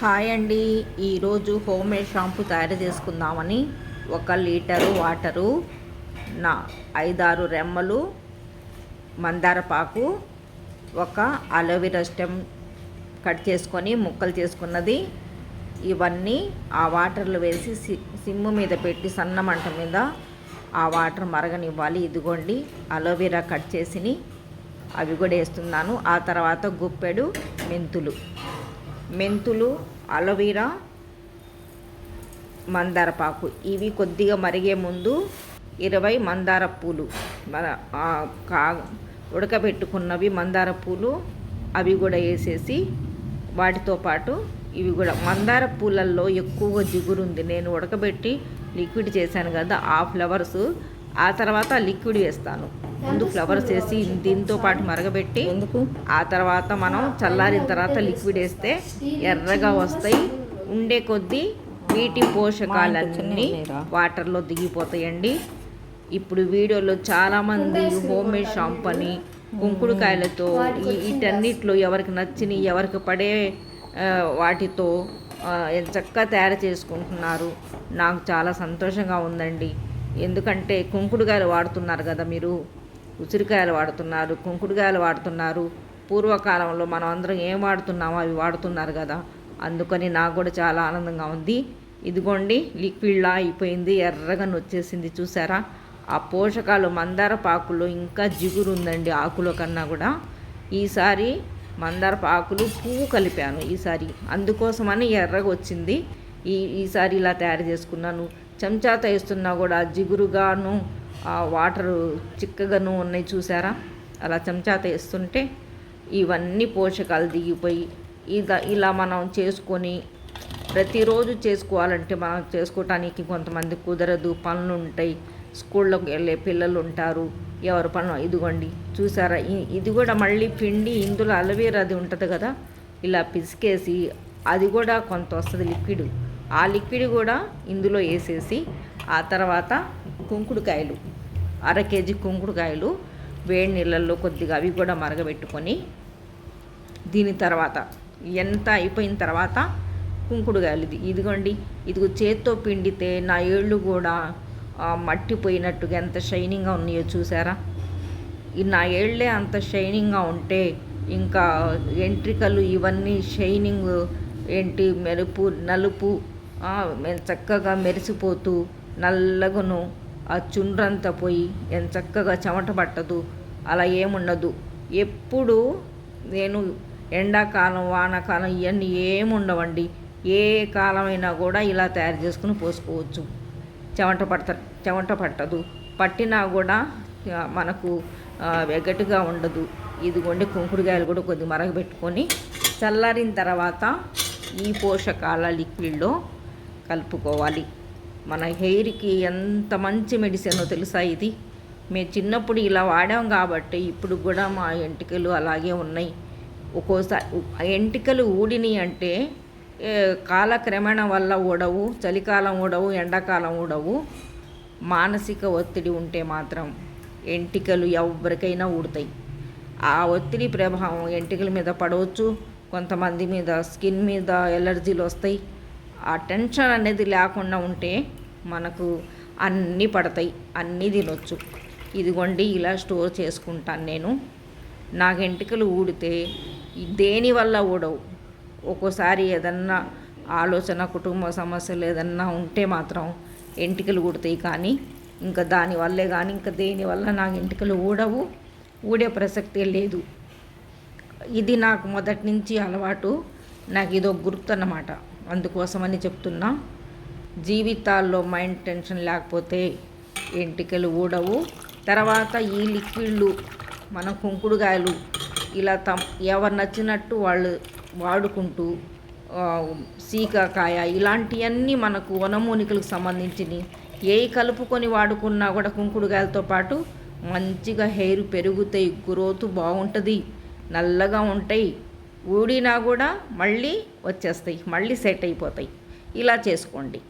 Hi అండి. ఈరోజు home made shampoo తయారు చేసుకుందామని ఒక లీటరు వాటరు నా ఐదారు రెమ్మలు మందార పాకు ఒక అలోవెరా స్టెమ్ కట్ చేసుకొని ముక్కలు చేసుకున్నది. ఇవన్నీ ఆ వాటర్లో వేసి సి సిమ్ము మీద పెట్టి సన్న మంట మీద ఆ వాటర్ మరగనివ్వాలి. ఇదిగోండి అలోవెరా కట్ చేసిని. అవి కూడా వేస్తున్నాను. ఆ తర్వాత గుప్పెడు మెంతులు. మెంతులు అలోవీరా మందార పాకు ఇవి కొద్దిగా మరిగే ముందు ఇరవై మందార పూలు. మన కా ఉడకబెట్టుకున్నవి మందార పూలు అవి కూడా వేసేసి వాటితో పాటు ఇవి కూడా. మందార పూలల్లో ఎక్కువగా జిగురు ఉంది. నేను ఉడకబెట్టి లిక్విడ్ చేశాను కదా ఆ ఫ్లవర్స్. ఆ తర్వాత లిక్విడ్ వేస్తాను. ముందు ఫ్లవర్స్ వేసి దీంతో పాటు మరగబెట్టి ఎందుకు? ఆ తర్వాత మనం చల్లారిన తర్వాత లిక్విడ్ వేస్తే ఎర్రగా వస్తాయి. ఉండే కొద్దీ వీటి పోషకాలన్నీ వాటర్లో దిగిపోతాయండి. ఇప్పుడు వీడియోలో చాలామంది హోమ్ మేడ్ షాంపూ అని కుంకుడుకాయలతో వీటన్నిటిలో ఎవరికి నచ్చిన ఎవరికి పడే వాటితో చక్కగా తయారు చేసుకుంటున్నారు. నాకు చాలా సంతోషంగా ఉందండి. ఎందుకంటే కుంకుడుకాయలు వాడుతున్నారు కదా మీరు. ఉసిరికాయలు వాడుతున్నారు కుంకుడుకాయలు వాడుతున్నారు. పూర్వకాలంలో మనం అందరం ఏం వాడుతున్నామో అవి వాడుతున్నారు కదా. అందుకని నాకు కూడా చాలా ఆనందంగా ఉంది. ఇదిగోండి లిక్విడ్లా అయిపోయింది ఎర్రగా నొచ్చేసింది చూసారా? ఆ పోషకాలు మందార పాకులో ఇంకా జిగురు ఉందండి ఆకులో కన్నా కూడా. ఈసారి మందార పాకులు పువ్వు కలిపాను ఈసారి. అందుకోసమని ఎర్రగా వచ్చింది. ఈ ఈసారి ఇలా తయారు చేసుకున్నాను. చెంచాతో వేస్తున్నా కూడా జిగురుగాను ఆ వాటరు చిక్కగాను ఉన్నాయి చూసారా? అలా చెంచాత వేస్తుంటే ఇవన్నీ పోషకాలు దిగిపోయి ఇలా ఇలా మనం చేసుకొని ప్రతిరోజు చేసుకోవాలంటే మనం చేసుకోవటానికి కొంతమంది కుదరదు. పనులు ఉంటాయి. స్కూళ్ళకి వెళ్ళే పిల్లలు ఉంటారు. ఎవరు పనులు? ఇదిగోండి. చూసారా? ఇది కూడా మళ్ళీ పిండి ఇందులో అలవేరా అది ఉంటుంది కదా? ఇలా పిసికేసి అది కూడా కొంత వస్తుంది లిక్విడ్. ఆ లిక్విడ్ కూడా ఇందులో వేసేసి ఆ తర్వాత కుంకుడుకాయలు. అర కేజీ కుంకుడుకాయలు వేడి నీళ్ళల్లో కొద్దిగా అవి కూడా మరగబెట్టుకొని దీని తర్వాత ఎంత అయిపోయిన తర్వాత కుంకుడుకాయలు ఇది. ఇదిగోండి ఇది చేత్తో పిండితే నా ఏళ్ళు కూడా మట్టిపోయినట్టుగా ఎంత షైనింగ్గా ఉన్నాయో చూసారా? నా ఏళ్ళే అంత షైనింగ్గా ఉంటే ఇంకా ఎంట్రికలు ఇవన్నీ షైనింగ్ ఏంటి మెరుపు నలుపు చక్కగా మెరిసిపోతూ నల్లగును ఆ చుండ్రంతా పోయి ఎంత చక్కగా చెమట పట్టదు అలా ఏముండదు. ఎప్పుడు నేను ఎండాకాలం వానాకాలం ఇవన్నీ ఏముండవండి. ఏ కాలమైనా కూడా ఇలా తయారు చేసుకుని పోసుకోవచ్చు. చెమట పడత చెమట పట్టదు. పట్టినా కూడా మనకు వెగటుగా ఉండదు. ఇదిగోండి కుంకుడుకాయలు కూడా కొద్ది మరగబెట్టుకొని చల్లారిన తర్వాత ఈ పోషకాల లిక్విడ్లో కలుపుకోవాలి. మన హెయిర్కి ఎంత మంచి మెడిసినో తెలుసా ఇది? మేము చిన్నప్పుడు ఇలా వాడాం కాబట్టి ఇప్పుడు కూడా మా ఎంటికలు అలాగే ఉన్నాయి. ఒక్కోసారి ఎంటికలు ఊడిని అంటే కాలక్రమేణ వల్ల ఊడవు చలికాలం ఊడవు ఎండాకాలం ఊడవు. మానసిక ఒత్తిడి ఉంటే మాత్రం ఎంటికలు ఎవరికైనా ఊడతాయి. ఆ ఒత్తిడి ప్రభావం ఎంటికల మీద పడవచ్చు. కొంతమంది మీద స్కిన్ మీద ఎలర్జీలు వస్తాయి. ఆ టెన్షన్ అనేది లేకుండా ఉంటే మనకు అన్నీ పడతాయి అన్నీ తినొచ్చు. ఇదిగోండి ఇలా స్టోర్ చేసుకుంటాను నేను. నాకు వెంట్రుకలు ఊడితే దేనివల్ల ఊడవు? ఒక్కోసారి ఏదన్నా ఆలోచన కుటుంబ సమస్యలు ఏదన్నా ఉంటే మాత్రం ఎంటికలు ఊడతాయి కానీ ఇంకా దానివల్లే కానీ ఇంకా దేనివల్ల నాకు ఎంటికలు ఊడవు? ఊడే ప్రసక్తే లేదు. ఇది నాకు మొదటి నుంచి అలవాటు. నాకు ఇదో గుర్తు అన్నమాట అందుకోసమని చెప్తున్నా. జీవితాల్లో మైండ్ టెన్షన్ లేకపోతే ఎంటికలు ఊడవు. తర్వాత ఈ లిక్విడ్లు మన కుంకుడుగాయలు ఇలా తమ ఎవరు నచ్చినట్టు వాళ్ళు వాడుకుంటూ సీకాకాయ ఇలాంటివన్నీ మనకు వనమూనికలకు సంబంధించినవి. ఏ కలుపుకొని వాడుకున్నా కూడా కుంకుడుగాయలతో పాటు మంచిగా హెయిర్ పెరుగుతాయి గ్రోత్ బాగుంటుంది నల్లగా ఉంటాయి. ఊడినా కూడా మళ్ళీ వచ్చేస్తాయి మళ్ళీ సెట్ అయిపోతాయి. ఇలా చేసుకోండి.